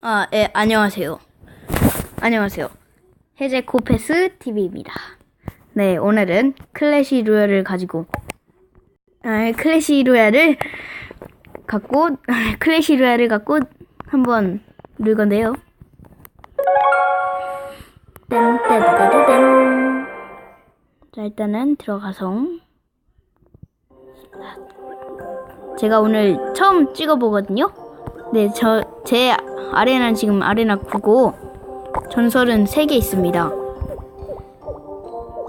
아, 예, 안녕하세요. 안녕하세요. 해제 코페스 TV입니다. 네, 오늘은 클래시 로얄을 가지고, 아, 클래시 로얄을 갖고, 클래시 로얄을 갖고 한번 놀 건데요. 땡땡땡땡땡. 자, 일단은 들어가서. 제가 오늘 처음 찍어보거든요. 네, 저, 제 아레나는 지금 아레나 9고, 전설은 3개 있습니다.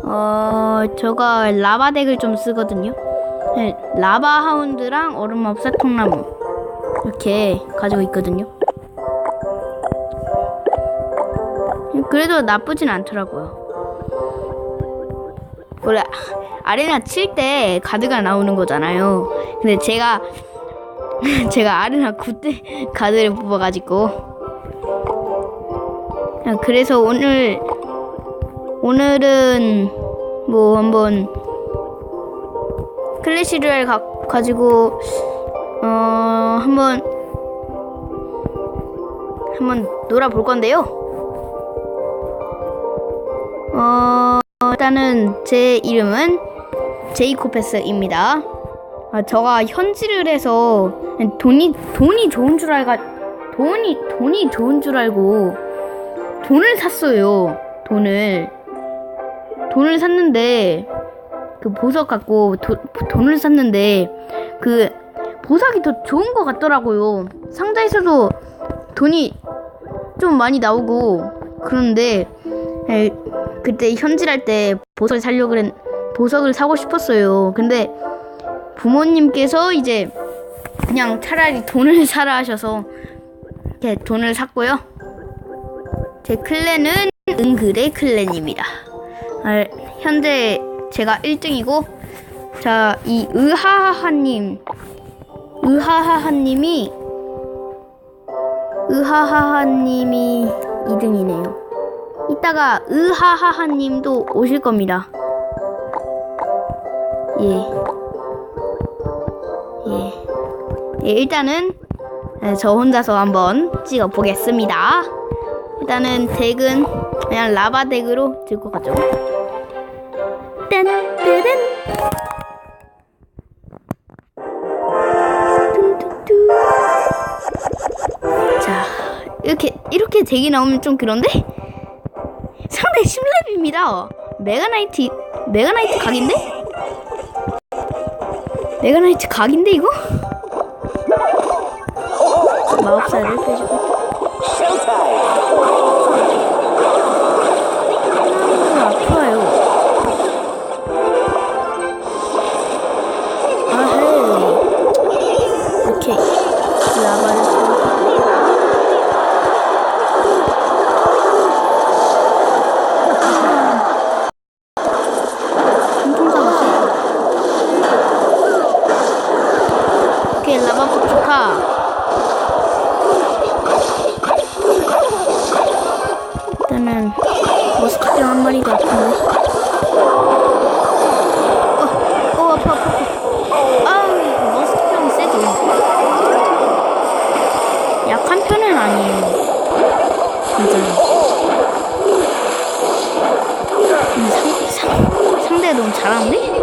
어, 제가 라바 덱을 좀 쓰거든요. 네, 라바 하운드랑 얼음업 사 통나무. 이렇게 가지고 있거든요. 그래도 나쁘진 않더라고요. 원래 아레나 칠 때 가드가 나오는 거잖아요. 근데 제가 제가 아르나 9대 가드를 뽑아가지고 그래서 오늘 오늘은 뭐 한번 클래시를 가, 가지고 어 한번 한번 놀아볼 건데요. 어 일단은 제 이름은 제이코패스입니다. 아, 저가 현질을 해서 돈이 돈이 좋은 줄 알가 돈이 돈이 좋은 줄 알고 돈을 샀어요. 돈을 돈을 샀는데 그 보석 갖고 도, 돈을 샀는데 그 보석이 더 좋은 것 같더라고요. 상자에서도 돈이 좀 많이 나오고 그런데 에, 그때 현질할 때 보석을 사려고 그랬 보석을 사고 싶었어요. 근데 부모님께서 이제 그냥 차라리 돈을 사라 하셔서 이렇게 돈을 샀고요. 제 클랜은 은그레 클랜입니다. 아, 현재 제가 1등이고 자, 이 의하하하 님 의하하하 님이 의하하하 님이 2등이네요. 이따가 의하하하 님도 오실 겁니다. 예. 예. 예, 일단은 네, 저 혼자서 한번 찍어 보겠습니다. 일단은 덱은 그냥 라바 덱으로 들고 가죠. 딴 따단. tuntutu. 자, 이렇게 이렇게 덱이 나오면 좀 그런데 상대 10렙입니다. 메가나이트 메가나이트 각인데? 메가나이트 각인데 이거? 마법사를 잘하는데?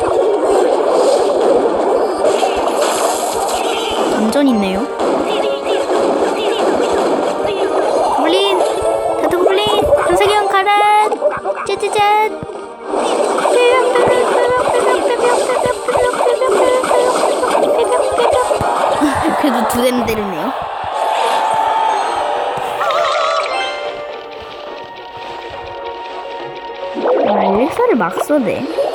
감전 있네요. 고블린 다트 고블린 한세경 가라 짜자잔 그래도 두 대는 때리네요. 아, 엘릭서를 막 써대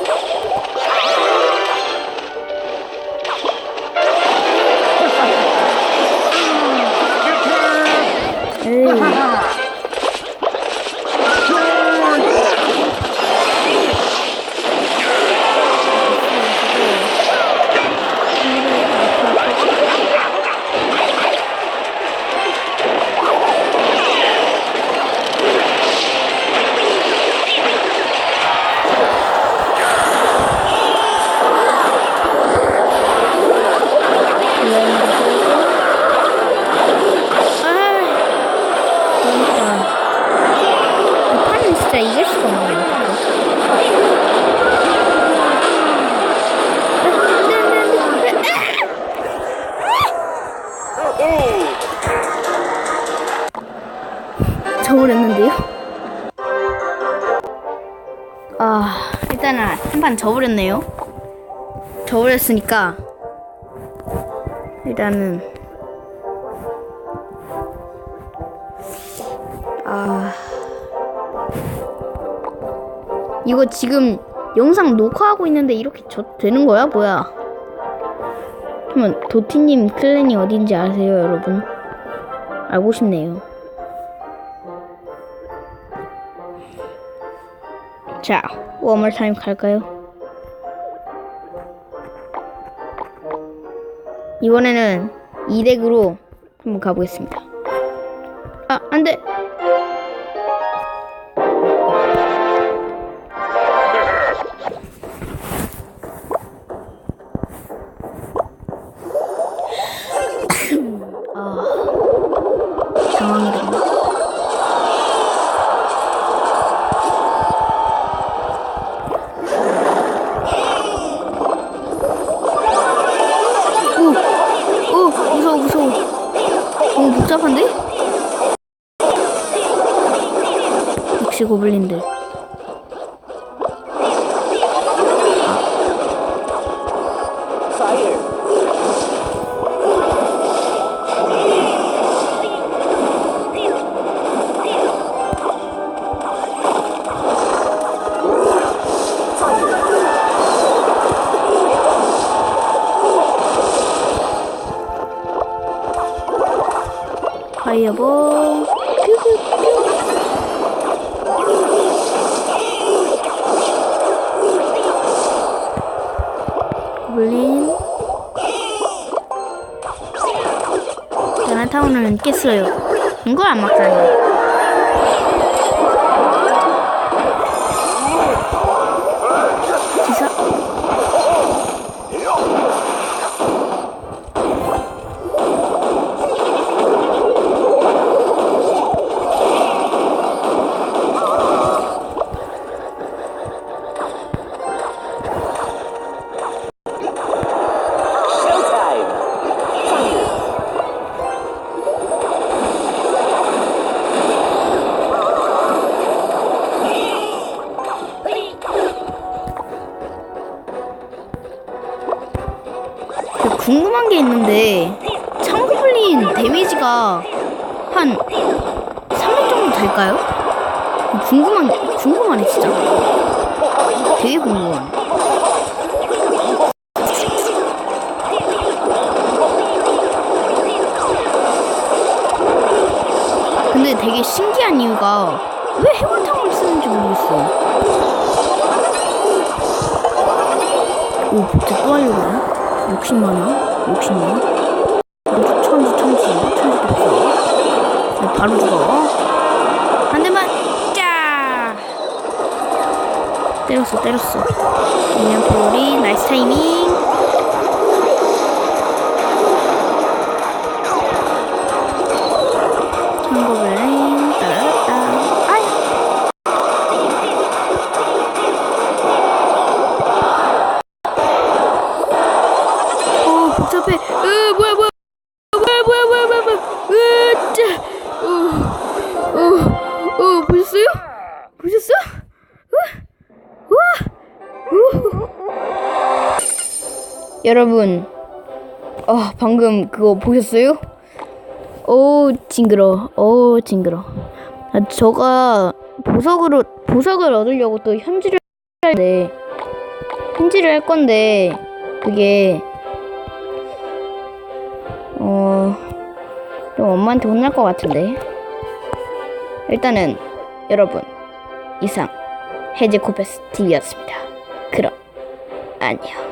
한판 져버렸네요. 져버렸으니까, 일단은, 아. 이거 지금 영상 녹화하고 있는데 이렇게 져 되는 거야? 뭐야? 그러면 도티님 클랜이 어딘지 아세요, 여러분? 알고 싶네요. 자, 워머 타임 갈까요? 이번에는 2덱으로 한번 가보겠습니다. 아, 안 돼! 복잡한데? 역시 고블린들. 파이어볼. 고블린. 다나타운을 깼어요. 이걸 안 막다니. 그 궁금한 게 있는데 창고블린 데미지가 한 3회 정도 될까요? 궁금한 궁금하네 진짜. 되게 궁금하네. 근데 되게 신기한 이유가 왜 해골탕을 쓰는지 모르겠어. 오, 복제 또 하려고 그러네? 욕심 많아? 욕심 많아? 천지, 천지, 천지, 천지 복수. 바로 죽어. 한 대만, 짜! 때렸어, 때렸어. 미니언 포리, 나이스 타이밍. 여러분, 어 방금 그거 보셨어요? 오 징그러. 오 징그러. 아, 저가 보석으로 보석을 얻으려고 또 현질을 할때 현질을 할 건데 그게 어, 좀 엄마한테 혼날 것 같은데. 일단은, 여러분, 이상, 해지코페스 TV였습니다. 그럼, 안녕.